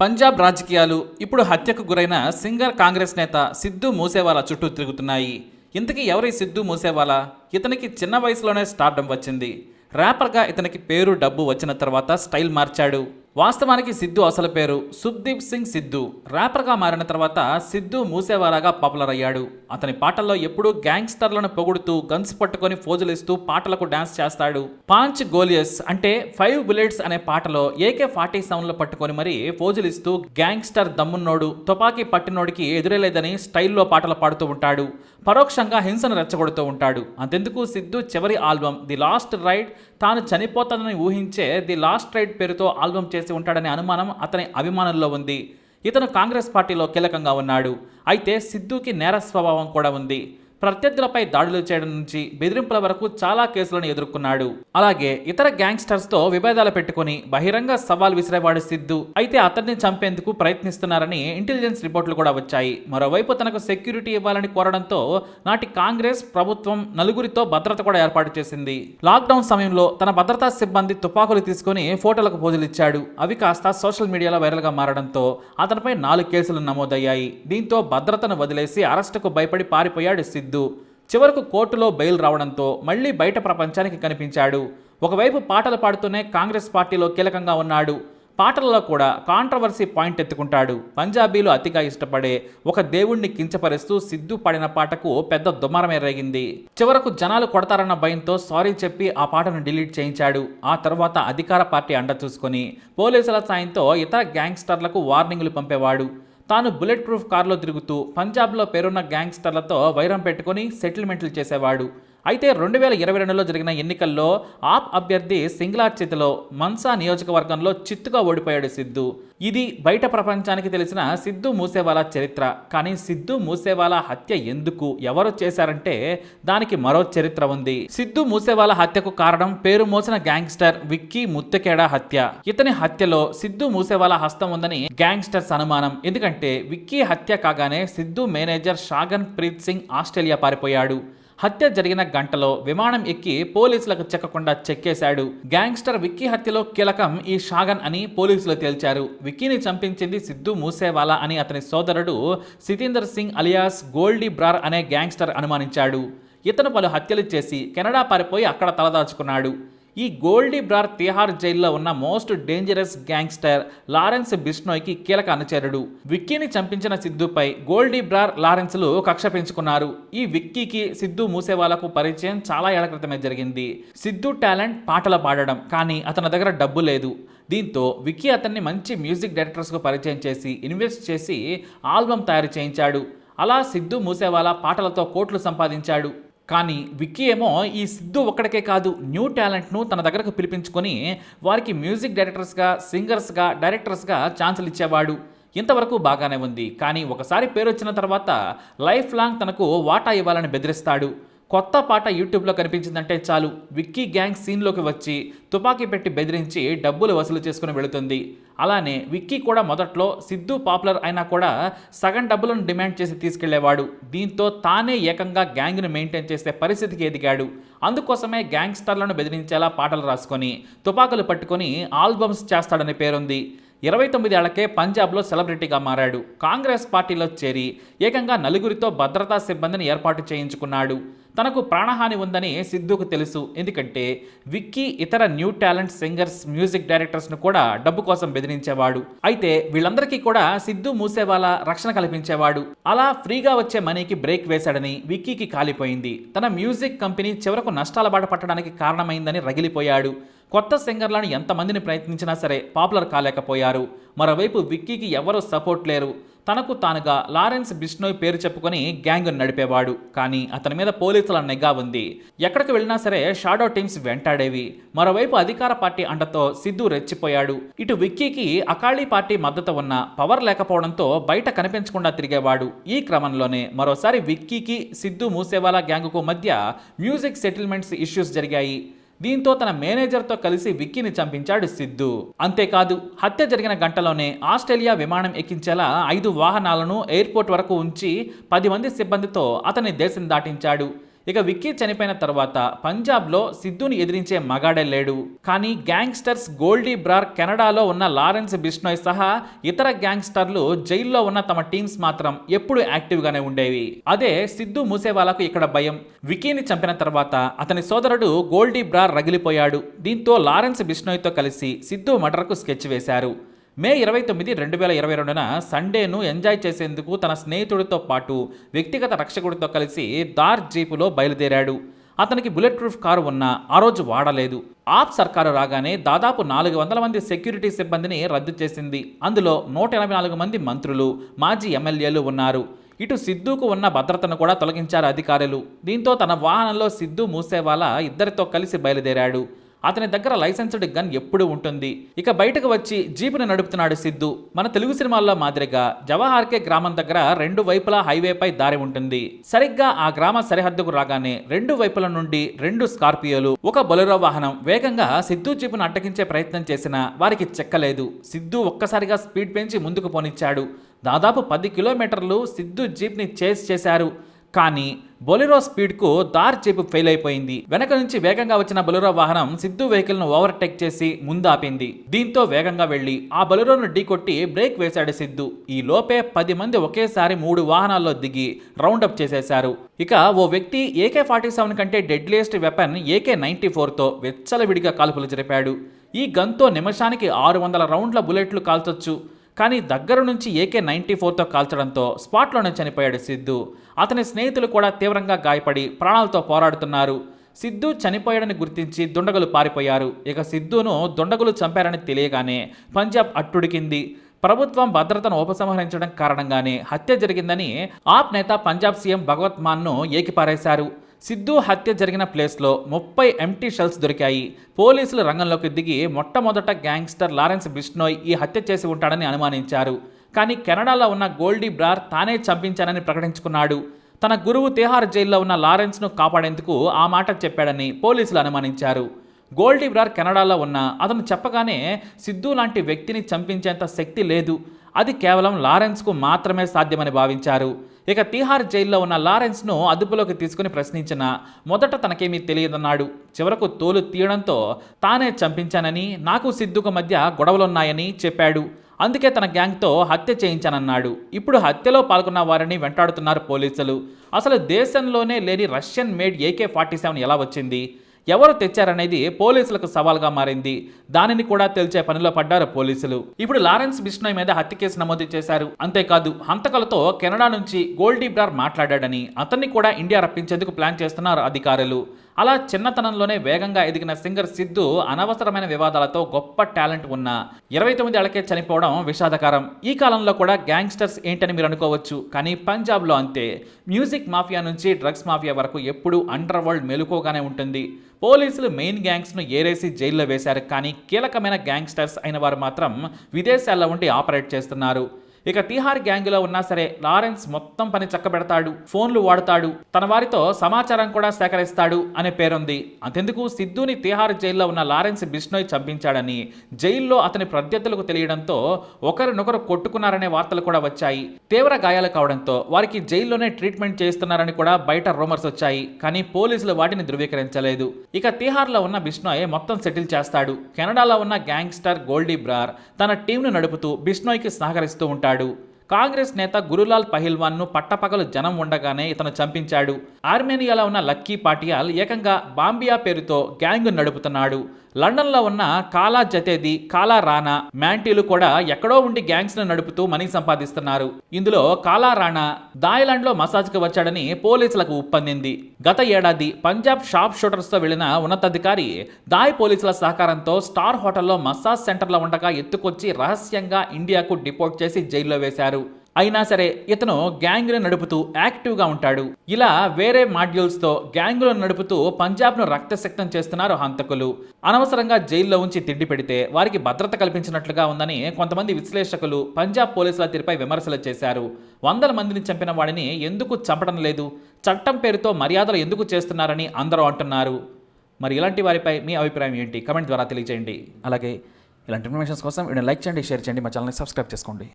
పంజాబ్ రాజకీయాలు ఇప్పుడు హత్యకు గురైన సింగర్ కాంగ్రెస్ నేత సిద్ధు మూసేవాలా చుట్టూ తిరుగుతున్నాయి. ఇంతకీ ఎవరి సిద్ధు మూసేవాలా? ఇతనికి చిన్న వయసులోనే స్టార్డం వచ్చింది. ర్యాపర్గా ఇతనికి పేరు డబ్బు వచ్చిన తర్వాత స్టైల్ మార్చాడు. వాస్తవానికి సిద్ధు అసలు పేరు సుఖ్దీప్ సింగ్ సిద్ధు. ర్యాపర్గా మారిన తర్వాత సిద్ధు మూసేవారాగా పాపులర్ అయ్యాడు. అతని పాటల్లో ఎప్పుడూ గ్యాంగ్స్టర్లను పొగుడుతూ గన్స్ పట్టుకొని ఫోజులిస్తూ పాటలకు డాన్స్ చేస్తాడు. పాంచ్ గోలియస్ అంటే ఫైవ్ బుల్లెట్స్ అనే పాటలో ఏకే ఫార్టీ సెవెన్లు పట్టుకొని మరీ ఫోజులిస్తూ గ్యాంగ్స్టర్ దమ్మున్నోడు తుపాకీ పట్టినోడికి ఎదురేలేదని స్టైల్లో పాటలు పాడుతూ ఉంటాడు. పరోక్షంగా హింసను రెచ్చగొడుతూ ఉంటాడు. అంతెందుకు సిద్ధు చివరి ఆల్బమ్ ది లాస్ట్ రైడ్ తాను చనిపోతానని ఊహించే ది లాస్ట్ రైడ్ పేరుతో ఆల్బమ్ చేసి ఉంటాడనే అనుమానం అతని అభిమానుల్లో ఉంది. ఇతను కాంగ్రెస్ పార్టీలో కీలకంగా ఉన్నాడు. అయితే సిద్ధుకి నేర స్వభావం కూడా ఉంది. ప్రత్యర్థులపై దాడులు చేయడం నుంచి బెదిరింపుల వరకు చాలా కేసులను ఎదుర్కొన్నాడు. అలాగే ఇతర గ్యాంగ్స్టర్స్తో విభేదాలు పెట్టుకుని బహిరంగ సవాల్ విసిరేవాడు సిద్ధు. అయితే అతన్ని చంపేందుకు ప్రయత్నిస్తున్నారని ఇంటెలిజెన్స్ రిపోర్టులు కూడా వచ్చాయి. మరోవైపు తనకు సెక్యూరిటీ ఇవ్వాలని కోరడంతో నాటి కాంగ్రెస్ ప్రభుత్వం నలుగురితో భద్రత కూడా ఏర్పాటు చేసింది. లాక్డౌన్ సమయంలో తన భద్రతా సిబ్బంది తుపాకులు తీసుకుని ఫోటోలకు పోజులు ఇచ్చాడు అవి కాస్త సోషల్ మీడియాలో వైరల్గా మారడంతో అతనిపై నాలుగు కేసులు నమోదయ్యాయి. దీంతో భద్రతను వదిలేసి అరెస్టుకు భయపడి పారిపోయాడు సిద్ధు. చివరకు కోర్టులో బెయిల్ రావడంతో మళ్ళీ బయట ప్రపంచానికి కనిపించాడు. ఒకవైపు పాటలు పాడుతూనే కాంగ్రెస్ పార్టీలో కీలకంగా ఉన్నాడు. పాటలలో కూడా కాంట్రవర్సీ పాయింట్ ఎత్తుకుంటాడు. పంజాబీలు అతిగా ఇష్టపడే ఒక దేవుణ్ణి కించపరుస్తూ సిద్ధు పాడిన పాటకు పెద్ద దుమారమే రేగింది చివరకు జనాలు కొడతారన్న భయంతో సారీ చెప్పి ఆ పాటను డిలీట్ చేయించాడు. ఆ తర్వాత అధికార పార్టీ అండ చూసుకొని పోలీసుల సాయంతో ఇతర గ్యాంగ్స్టర్లకు వార్నింగ్లు పంపేవాడు. తాను బుల్లెట్ ప్రూఫ్ కారులో తిరుగుతూ పంజాబ్లో పేరున్న గ్యాంగ్స్టర్లతో వైరం పెట్టుకొని సెటిల్మెంట్లు చేసేవాడు. అయితే రెండు వేల ఇరవై రెండులో జరిగిన ఎన్నికల్లో ఆప్ అభ్యర్థి సింగ్లార్ చేతిలో మన్సా నియోజకవర్గంలో చిత్తుగా ఓడిపోయాడు సిద్ధు. ఇది బయట ప్రపంచానికి తెలిసిన సిద్ధు మూసేవాలా చరిత్ర. కానీ సిద్ధు మూసేవాలా హత్య ఎందుకు? ఎవరు చేశారంటే దానికి మరో చరిత్ర ఉంది. సిద్ధు మూసేవాలా హత్యకు కారణం పేరు మోసిన గ్యాంగ్స్టర్ విక్కీ ముత్తకేడా హత్య. ఇతని హత్యలో సిద్ధు మూసేవాలా హస్తం ఉందని గ్యాంగ్స్టర్స్ అనుమానం. ఎందుకంటే విక్కీ హత్య కాగానే సిద్ధు మేనేజర్ షాగన్ ప్రీత్ సింగ్ ఆస్ట్రేలియా పారిపోయాడు. హత్య జరిగిన గంటలో విమానం ఎక్కి పోలీసులకు చెక్కకుండా చెక్కేశాడు. గ్యాంగ్స్టర్ విక్కీ హత్యలో కీలకం ఈ షాగన్ అని పోలీసులు తేల్చారు. విక్కీని చంపించింది సిద్ధు మూసేవాలా అని అతని సోదరుడు సితీందర్ సింగ్ అలియాస్ గోల్డీ బ్రార్ అనే గ్యాంగ్స్టర్ అనుమానించాడు. ఇతను పలు హత్యలు చేసి కెనడా పారిపోయి అక్కడ తలదాచుకున్నాడు. ఈ గోల్డీ బ్రార్ తిహార్ జైల్లో ఉన్న మోస్ట్ డేంజరస్ గ్యాంగ్స్టర్ లారెన్స్ బిష్నోయ్కి కీలక అనుచరుడు. విక్కీని చంపించిన సిద్ధుపై గోల్డీ బ్రార్ లారెన్స్లు కక్ష పెంచుకున్నారు. ఈ విక్కీకి సిద్ధు మూసేవాళ్ళకు పరిచయం చాలా ఏళ్ళ క్రితమే జరిగింది. సిద్ధు టాలెంట్ పాటలు పాడడం కానీ అతని దగ్గర డబ్బు లేదు. దీంతో విక్కీ అతన్ని మంచి మ్యూజిక్ డైరెక్టర్స్కు పరిచయం చేసి ఇన్వెస్ట్ చేసి ఆల్బమ్ తయారు చేయించాడు. అలా సిద్ధు మూసేవాలా పాటలతో కోట్లు సంపాదించాడు. కానీ విక్కీ ఏమో ఈ సిద్ధు ఒక్కడికే కాదు న్యూ టాలెంట్ను తన దగ్గరకు పిలిపించుకొని వారికి మ్యూజిక్ డైరెక్టర్స్గా సింగర్స్గా డైరెక్టర్స్గా ఛాన్సులు ఇచ్చేవాడు. ఇంతవరకు బాగానే ఉంది. కానీ ఒకసారి పేరు వచ్చిన తర్వాత లైఫ్ లాంగ్ తనకు వాటా ఇవ్వాలని బెదిరిస్తాడు. కొత్త పాట యూట్యూబ్లో కనిపించిందంటే చాలు. విక్కీ గ్యాంగ్ సీన్లోకి వచ్చి తుపాకీ పెట్టి బెదిరించి డబ్బులు వసూలు చేసుకుని వెళుతుంది. అలానే విక్కీ కూడా మొదట్లో సిద్ధు పాపులర్ అయినా కూడా సగం డబ్బులను డిమాండ్ చేసి తీసుకెళ్ళేవాడు. దీంతో తానే ఏకంగా గ్యాంగ్ను మెయింటైన్ చేసే పరిస్థితికి ఎదిగాడు. అందుకోసమే గ్యాంగ్స్టర్లను బెదిరించేలా పాటలు రాసుకొని తుపాకులు పట్టుకొని ఆల్బమ్స్ చేస్తాడని పేరుంది. ఇరవై తొమ్మిది ఏళ్ళకే పంజాబ్లో సెలబ్రిటీగా మారాడు. కాంగ్రెస్ పార్టీలో చేరి ఏకంగా నలుగురితో భద్రతా సిబ్బందిని ఏర్పాటు చేయించుకున్నాడు. తనకు ప్రాణహాని ఉందని సిద్ధుకు తెలుసు. ఎందుకంటే విక్కీ ఇతర న్యూ టాలెంట్ సింగర్స్ మ్యూజిక్ డైరెక్టర్స్ను కూడా డబ్బు కోసం బెదిరించేవాడు. అయితే వీళ్ళందరికీ కూడా సిద్ధు మూసేవాళ్ళ రక్షణ కల్పించేవాడు. అలా ఫ్రీగా వచ్చే మనీకి బ్రేక్ వేశాడని విక్కీకి కాలిపోయింది. తన మ్యూజిక్ కంపెనీ చివరకు నష్టాల బాట పట్టడానికి కారణమైందని రగిలిపోయాడు. కొత్త సింగర్లను ఎంతమందిని ప్రయత్నించినా సరే పాపులర్ కాలేకపోయారు. మరోవైపు విక్కీకి ఎవరూ సపోర్ట్ లేరు. తనకు తానుగా లారెన్స్ బిష్నోయ్ పేరు చెప్పుకొని గ్యాంగ్ నడిపేవాడు. కానీ అతని మీద పోలీసుల నిఘా ఉంది. ఎక్కడికి వెళ్ళినా సరే షాడో టీమ్స్ వెంటాడేవి. మరోవైపు అధికార పార్టీ అండతో సిద్ధు రెచ్చిపోయాడు. ఇటు విక్కీకి అకాళీ పార్టీ మద్దతు ఉన్న పవర్ లేకపోవడంతో బయట కనిపించకుండా తిరిగేవాడు. ఈ క్రమంలోనే మరోసారి విక్కీకి సిద్ధు మూసేవాలా గ్యాంగుకు మధ్య మ్యూజిక్ సెటిల్మెంట్స్ ఇష్యూస్ జరిగాయి. దీంతో తన మేనేజర్తో కలిసి విక్కీని చంపించాడు సిద్ధు. అంతేకాదు హత్య జరిగిన గంటలోనే ఆస్ట్రేలియా విమానం ఎక్కించేలా ఐదు వాహనాలను ఎయిర్పోర్ట్ వరకు ఉంచి పది మంది సిబ్బందితో అతని దేశం దాటించాడు. ఇక విక్కీ చనిపోయిన తర్వాత పంజాబ్లో సిద్ధుని ఎదిరించే మగాడే లేడు. కానీ గ్యాంగ్స్టర్స్ గోల్డీ బ్రార్ కెనడాలో ఉన్న లారెన్స్ బిష్నోయ్ సహా ఇతర గ్యాంగ్స్టర్లు జైల్లో ఉన్న తమ టీమ్స్ మాత్రం ఎప్పుడు యాక్టివ్గానే ఉండేవి. అదే సిద్ధు మూసేవాలకు ఇక్కడ భయం. విక్కీని చంపిన తర్వాత అతని సోదరుడు గోల్డీ బ్రార్ రగిలిపోయాడు. దీంతో లారెన్స్ బిష్నోయ్తో కలిసి సిద్ధు మర్డర్కు స్కెచ్ వేశారు. మే ఇరవై తొమ్మిది రెండు వేల ఇరవై రెండున సండేను ఎంజాయ్ చేసేందుకు తన స్నేహితుడితో పాటు వ్యక్తిగత రక్షకుడితో కలిసి దార్ జీపులో బయలుదేరాడు. అతనికి బుల్లెట్ ప్రూఫ్ కారు ఉన్నా ఆ రోజు వాడలేదు. ఆప్ సర్కారు రాగానే దాదాపు నాలుగు వందల మంది సెక్యూరిటీ సిబ్బందిని రద్దు చేసింది. అందులో నూట ఎనభై నాలుగు మంది మంత్రులు మాజీ ఎమ్మెల్యేలు ఉన్నారు. ఇటు సిద్ధుకు ఉన్న భద్రతను కూడా తొలగించారు అధికారులు. దీంతో తన వాహనంలో సిద్ధు మూసేవాలా ఇద్దరితో కలిసి బయలుదేరాడు. అతని దగ్గర లైసెన్స్డ్ గన్ ఎప్పుడూ ఉంటుంది. ఇక బయటకు వచ్చి జీపును నడుపుతున్నాడు సిద్ధు. మన తెలుగు సినిమాల్లో మాదిరిగా జవహార్కే గ్రామం దగ్గర రెండు వైపులా హైవేపై దారి ఉంటుంది. సరిగ్గా ఆ గ్రామ సరిహద్దుకు రాగానే రెండు వైపుల నుండి రెండు స్కార్పియోలు ఒక బొలెరో వాహనం వేగంగా సిద్ధు జీపును అడ్డగించే ప్రయత్నం చేసినా వారికి చెక్కలేదు. సిద్ధు ఒక్కసారిగా స్పీడ్ పెంచి ముందుకు పోనిచ్చాడు. దాదాపు పది కిలోమీటర్లు సిద్ధు జీప్ని చేస్ చేశారు. కానీ బొలెరో స్పీడ్కు దారి చేపు ఫెయిల్ అయిపోయింది. వెనక నుంచి వేగంగా వచ్చిన బొలెరో వాహనం సిద్ధు వెహికల్ను ఓవర్టేక్ చేసి ముందాపింది. దీంతో వేగంగా వెళ్ళి ఆ బొలెరోను ఢీకొట్టి బ్రేక్ వేశాడు సిద్ధు. ఈ లోపే పది మంది ఒకేసారి మూడు వాహనాల్లో దిగి రౌండప్ చేసేశారు. ఇక ఓ వ్యక్తి ఏకే ఫార్టీ సెవెన్ కంటే డెడ్లీయెస్ట్ వెపన్ ఏకే నైన్టీ ఫోర్తో వెచ్చలవిడిగా కాల్పులు జరిపాడు. ఈ గన్తో నిమిషానికి ఆరు వందల రౌండ్ల బుల్లెట్లు కాల్చొచ్చు. కానీ దగ్గర నుంచి ఏకే నైన్టీ ఫోర్తో కాల్చడంతో స్పాట్లోనే చనిపోయాడు సిద్ధు. అతని స్నేహితులు కూడా తీవ్రంగా గాయపడి ప్రాణాలతో పోరాడుతున్నారు. సిద్ధు చనిపోయాడని గుర్తించి దుండగులు పారిపోయారు. ఇక సిద్ధును దుండగులు చంపారని తెలియగానే పంజాబ్ అట్టుడికింది. ప్రభుత్వం భద్రతను ఉపసంహరించడం కారణంగానే హత్య జరిగిందని ఆప్ నేత పంజాబ్ సీఎం భగవత్ మాన్ను ఏకిపారేశారు. సిద్ధు హత్య జరిగిన ప్లేస్లో ముప్పై ఎంటీ షెల్స్ దొరికాయి. పోలీసులు రంగంలోకి దిగి మొట్టమొదట గ్యాంగ్స్టర్ లారెన్స్ బిష్నోయ్ ఈ హత్య చేసి ఉంటాడని అనుమానించారు. కానీ కెనడాలో ఉన్న గోల్డీ బ్రార్ తానే చంపించానని ప్రకటించుకున్నాడు. తన గురువు తిహార్ జైల్లో ఉన్న లారెన్స్ను కాపాడేందుకు ఆ మాట చెప్పాడని పోలీసులు అనుమానించారు. గోల్డీ బ్రార్ కెనడాలో ఉన్న అతను చెప్పగానే సిద్ధు లాంటి వ్యక్తిని చంపించేంత శక్తి లేదు. అది కేవలం లారెన్స్కు మాత్రమే సాధ్యమని భావించారు. ఇక తీహార్ జైల్లో ఉన్న లారెన్స్ను అదుపులోకి తీసుకుని ప్రశ్నించిన మొదట తనకేమీ తెలియదన్నాడు. చివరకు తోలు తీయడంతో తానే చంపించానని నాకు సిద్ధుకు మధ్య గొడవలున్నాయని చెప్పాడు. అందుకే తన గ్యాంగ్తో హత్య చేయించానన్నాడు. ఇప్పుడు హత్యలో పాల్గొన్న వారిని వెంటాడుతున్నారు పోలీసులు. అసలు దేశంలోనే లేని Russian made AK forty seven ఎలా వచ్చింది? ఎవరు తెచ్చారనేది పోలీసులకు సవాల్గా మారింది. దానిని కూడా తెలిచే పనిలో పడ్డారు పోలీసులు. ఇప్పుడు లారెన్స్ బిష్నోయ్ మీద హత్య కేసు నమోదు చేశారు. అంతేకాదు హంతకలతో కెనడా నుంచి గోల్డీ బ్రార్ మాట్లాడాడని. అతన్ని కూడా ఇండియా రప్పించేందుకు ప్లాన్ చేస్తున్నారు అధికారులు. అలా చిన్నతనంలోనే వేగంగా ఎదిగిన సింగర్ సిద్ధు అనవసరమైన వివాదాలతో గొప్ప టాలెంట్ ఉన్న ఇరవై తొమ్మిది ఏళ్ళకే చనిపోవడం విషాదకరం. ఈ కాలంలో కూడా గ్యాంగ్స్టర్స్ ఏంటని మీరు అనుకోవచ్చు. కానీ పంజాబ్లో అంతే. మ్యూజిక్ మాఫియా నుంచి డ్రగ్స్ మాఫియా వరకు ఎప్పుడూ అండర్ వరల్డ్ మెలుకోగానే ఉంటుంది. పోలీసులు మెయిన్ గ్యాంగ్స్ను ఏరేసి జైల్లో వేశారు. కానీ కీలకమైన గ్యాంగ్స్టర్స్ అయిన వారు మాత్రం విదేశాల్లో ఉండి ఆపరేట్ చేస్తున్నారు. ఇక తిహార్ గ్యాంగ్లో ఉన్నా సరే లారెన్స్ మొత్తం పని చక్కబెడతాడు ఫోన్లు వాడతాడు తన వారితో సమాచారం కూడా సేకరిస్తాడు అనే పేరుంది. అంతెందుకు సిద్ధుని తిహార్ జైల్లో ఉన్న లారెన్స్ బిష్నోయ్ చంపించాడని జైల్లో అతని ప్రత్యర్థులకు తెలియడంతో ఒకరినొకరు కొట్టుకున్నారనే వార్తలు కూడా వచ్చాయి. తీవ్ర గాయాలు కావడంతో వారికి జైల్లోనే ట్రీట్మెంట్ చేస్తున్నారని కూడా బయట రూమర్స్ వచ్చాయి కానీ పోలీసులు వాటిని ధృవీకరించలేదు. ఇక తిహార్లో ఉన్న బిష్ణోయ్ మొత్తం సెటిల్ చేస్తాడు. కెనడాలో ఉన్న గ్యాంగ్స్టర్ గోల్డీ బ్రార్ తన టీంను నడుపుతూ బిష్నోయ్కి సహకరిస్తూ ఉంటాడు. ఉంటాడు కాంగ్రెస్ నేత గురులాల్ పహిల్వాన్ను పట్టపగలు జనం ఉండగానే ఇతను చంపించాడు. ఆర్మేనియాలో ఉన్న లక్కీ పాటియాల్ ఏకంగా బాంబియా పేరుతో గ్యాంగ్ నడుపుతున్నాడు. లండన్లో ఉన్న కాలా జతేది కాలా రాణా మ్యాంటీలు కూడా ఎక్కడో ఉండి గ్యాంగ్స్ను నడుపుతూ మనీ సంపాదిస్తున్నారు. ఇందులో కాలా రాణా థాయ్లాండ్లో మసాజ్కి వచ్చాడని పోలీసులకు ఉప్పందింది. గత ఏడాది పంజాబ్ షాప్ షూటర్స్తో వెళ్ళిన ఉన్నతాధికారి దాయ్ పోలీసుల సహకారంతో స్టార్ హోటల్లో మసాజ్ సెంటర్లో ఉండగా ఎత్తుకొచ్చి రహస్యంగా ఇండియాకు డిపోర్ట్ చేసి జైల్లో వేశారు. అయినా సరే ఇతను గ్యాంగ్ను నడుపుతూ యాక్టివ్గా ఉంటాడు. ఇలా వేరే మాడ్యూల్స్తో గ్యాంగులను నడుపుతూ పంజాబ్ను రక్తశక్తం చేస్తున్నారు హంతకులు. అనవసరంగా జైల్లో ఉంచి తిండి పెడితే వారికి భద్రత కల్పించినట్లుగా ఉందని కొంతమంది విశ్లేషకులు పంజాబ్ పోలీసుల తీరుపై విమర్శలు చేశారు. వందల మందిని చంపిన వాడిని ఎందుకు చంపడం లేదు? చట్టం పేరుతో మర్యాదలు ఎందుకు చేస్తున్నారని అందరూ అంటున్నారు. మరి ఇలాంటి వారిపై మీ అభిప్రాయం ఏంటి? కమెంట్ ద్వారా తెలియజేయండి. అలాగే ఇలాంటి ఇన్ఫర్మేషన్స్ కోసం వీడియో లైక్ చేయండి షేర్ చేయండి మా ఛానల్ని సబ్స్క్రైబ్ చేసుకోండి.